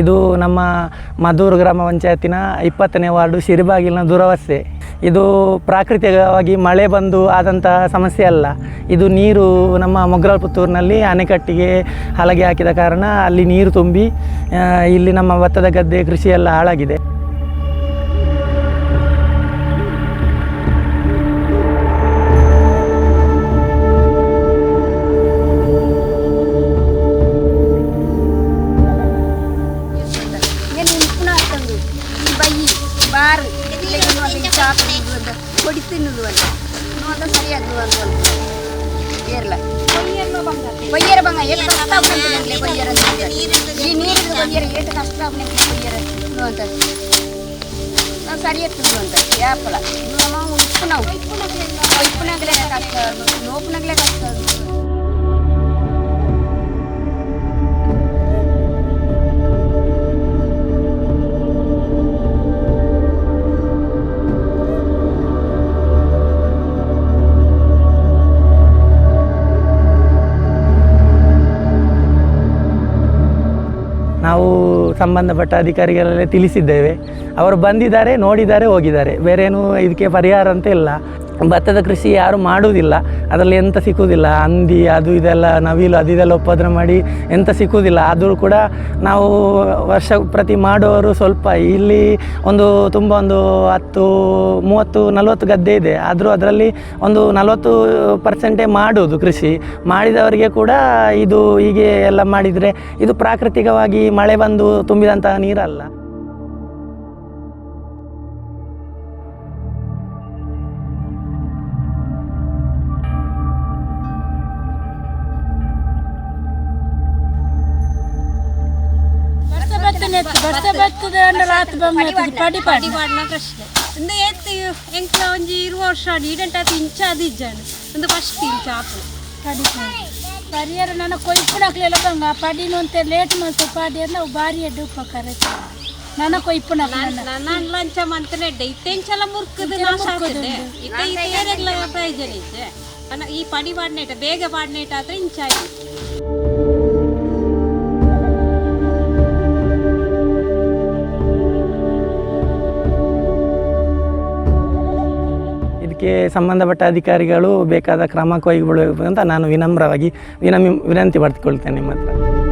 ಇದು ನಮ್ಮ ಮಧೂರು ಗ್ರಾಮ ಪಂಚಾಯತಿನ ಇಪ್ಪತ್ತನೇ ವಾರ್ಡು ಸಿರಿಬಾಗಿಲಿನ ದುರವಸ್ಥೆ. ಇದು ಪ್ರಾಕೃತಿಕವಾಗಿ ಮಳೆ ಬಂದು ಆದಂತಹ ಸಮಸ್ಯೆ ಅಲ್ಲ. ಇದು ನೀರು ನಮ್ಮ ಮೊಗ್ರಾಲ್ ಪುತ್ತೂರಿನಲ್ಲಿ ಅಣೆಕಟ್ಟಿಗೆ ಹಲಗೆ ಹಾಕಿದ ಕಾರಣ ಅಲ್ಲಿ ನೀರು ತುಂಬಿ ಇಲ್ಲಿ ನಮ್ಮ ಭತ್ತದ ಗದ್ದೆ ಕೃಷಿ ಎಲ್ಲ ಹಾಳಾಗಿದೆ. ಹಾಕ್ತಿದ್ವಿ ಒಂದು ಕೊಡಿ ತಿನ್ನೋದು ಒಂದು ನೋದ ಸರಿಯಾಗ್ದು ಒಂದು ಒಂದು ಏರ್ಲ ಕೊಯ್ಯರ ಬಂಗ ಎಷ್ಟು ಕಷ್ಟ ಆಗ್ತದೆ ಕೊಯ್ಯರ ಈ ನೀರಿನ ಕೊಯ್ಯರ ಎಷ್ಟು ಕಷ್ಟ ಆಗ್ತದೆ ಕೊಯ್ಯರ ಅಂತ ನಾವು ಸರಿ ಎತ್ತಿದ್ವು ಅಂತ ಯಾಪಲ ನಮ್ಮ ಉಪ್ಪು ನಾವು ಉಪ್ಪು ನಗಲೆ ಕಷ್ಟ ಉಪ್ಪು ನಗಲೆ ಕಷ್ಟ ನಾವು ಸಂಬಂಧಪಟ್ಟ ಅಧಿಕಾರಿಗಳಲ್ಲೇ ತಿಳಿಸಿದ್ದೇವೆ. ಅವರು ಬಂದಿದ್ದಾರೆ ನೋಡಿದ್ದಾರೆ ಹೋಗಿದ್ದಾರೆ. ಬೇರೇನು ಇದಕ್ಕೆ ಪರಿಹಾರ ಅಂತ ಇಲ್ಲ. ಭತ್ತದ ಕೃಷಿ ಯಾರು ಮಾಡುವುದಿಲ್ಲ. ಅದರಲ್ಲಿ ಎಂತ ಸಿಕ್ಕುವುದಿಲ್ಲ. ಹಂದಿ, ಅದು ಇದೆಲ್ಲ, ನವಿಲು, ಅದು ಇದೆಲ್ಲ ಉಪದ್ರ ಮಾಡಿ ಎಂತ ಸಿಕ್ಕುವುದಿಲ್ಲ. ಆದರೂ ಕೂಡ ನಾವು ವರ್ಷ ಪ್ರತಿ ಮಾಡುವವರು ಸ್ವಲ್ಪ, ಇಲ್ಲಿ ಒಂದು ತುಂಬ ಒಂದು ಹತ್ತು, ಮೂವತ್ತು, ನಲವತ್ತು ಗದ್ದೆ ಇದೆ. ಆದರೂ ಅದರಲ್ಲಿ ಒಂದು ನಲವತ್ತು ಪರ್ಸೆಂಟೇ ಮಾಡುವುದು ಕೃಷಿ. ಮಾಡಿದವರಿಗೆ ಕೂಡ ಇದು ಹೀಗೆ ಎಲ್ಲ ಮಾಡಿದರೆ ಇದು ಪ್ರಾಕೃತಿಕವಾಗಿ ಮಳೆ ಬಂದು ತುಂಬಿದಂತಹ ನೀರಲ್ಲ. ಬರ್ತಾನೆ ಬರ್ತಾ ಬರ್ತದೆ ಅಂದ್ರೆ ರಾತ್ ಬೊಮ್ಮೆ ಪಡಿ ಪಡಿ. ಪಾಡಿನ ಪ್ರಶ್ನೆ. ಒಂದು ಏತ್ ಎಂಕ್ಲ ಒಂಜಿ ಇರುವ ವರ್ಷ ಈಡೆಂಟ್ ಅದು ಇಂಚ ಅದು ಇಜ್ಜಾನು ಒಂದು ಫಸ್ಟ್ ಇಂಚ ಆಪು. ಪಡಿ ಪರಿಹಾರ ನನ್ನ ಕೊಯ್ಪುಣಕ್ಲೆಲ್ಲ ಬಂಗ ಪಡಿನು ಅಂತ ಲೇಟ್ ಮಾಡ್ತು ಪಾಡಿ ಅಂದ್ರೆ ಅವು ಭಾರಿ ಎಡ್ಡು ಉಪಕಾರ ನನ್ನ ಕೊಯ್ಪುಣಕ್ ನನ್ನ. ಲಂಚ ಮಂತನೆ ಇತ್ತೆಂಚಲ ಮುರ್ಕದು ನಾಶ ಆಗ್ತದೆ ಇತ್ತ ಇತ್ತೆಲ್ಲ ಪ್ರಯೋಜನ ಇಜ್ಜೆ ಅನ್ನ ಈ ಪಡಿ ಪಾಡ್ನೇಟ ಬೇಗ ಪಾಡ್ನೇಟ ಆದ್ರೆ ಇಂಚ ಇದಕ್ಕೆ ಸಂಬಂಧಪಟ್ಟ ಅಧಿಕಾರಿಗಳು ಬೇಕಾದ ಕ್ರಮ ಕೈಗೊಳ್ಳಬೇಕು ಅಂತ ನಾನು ವಿನಮ್ರವಾಗಿ ವಿನಮ್ ವಿನಂತಿ ಪಡೆದುಕೊಳ್ತೇನೆ ನಿಮ್ಮ ಹತ್ರ.